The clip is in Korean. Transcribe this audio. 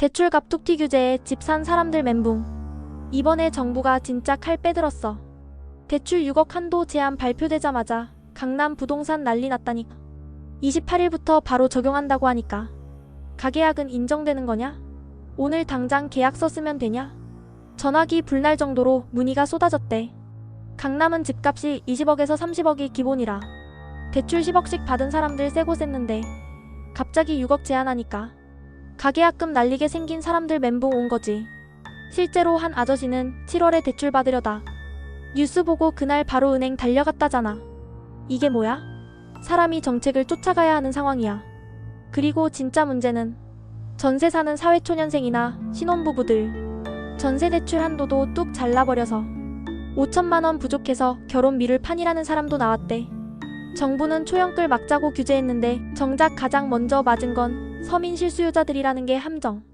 대출값 툭튀 규제에 집 산 사람들 멘붕. 이번에 정부가 진짜 칼 빼들었어. 대출 6억 한도 제한 발표되자마자 강남 부동산 난리 났다니. 28일부터 바로 적용한다고 하니까. 가계약은 인정되는 거냐? 오늘 당장 계약서 쓰면 되냐? 전화기 불날 정도로 문의가 쏟아졌대. 강남은 집값이 20억에서 30억이 기본이라. 대출 10억씩 받은 사람들 세고 셌는데 갑자기 6억 제한하니까 가계약금 날리게 생긴 사람들 멘붕 온 거지. 실제로 한 아저씨는 7월에 대출 받으려다 뉴스 보고 그날 바로 은행 달려갔다잖아. 이게 뭐야? 사람이 정책을 쫓아가야 하는 상황이야. 그리고 진짜 문제는 전세 사는 사회초년생이나 신혼부부들 전세 대출 한도도 뚝 잘라버려서 5천만 원 부족해서 결혼미를 판이라는 사람도 나왔대. 정부는 초연끌 막자고 규제했는데 정작 가장 먼저 맞은 건 서민 실수요자들이라는 게 함정.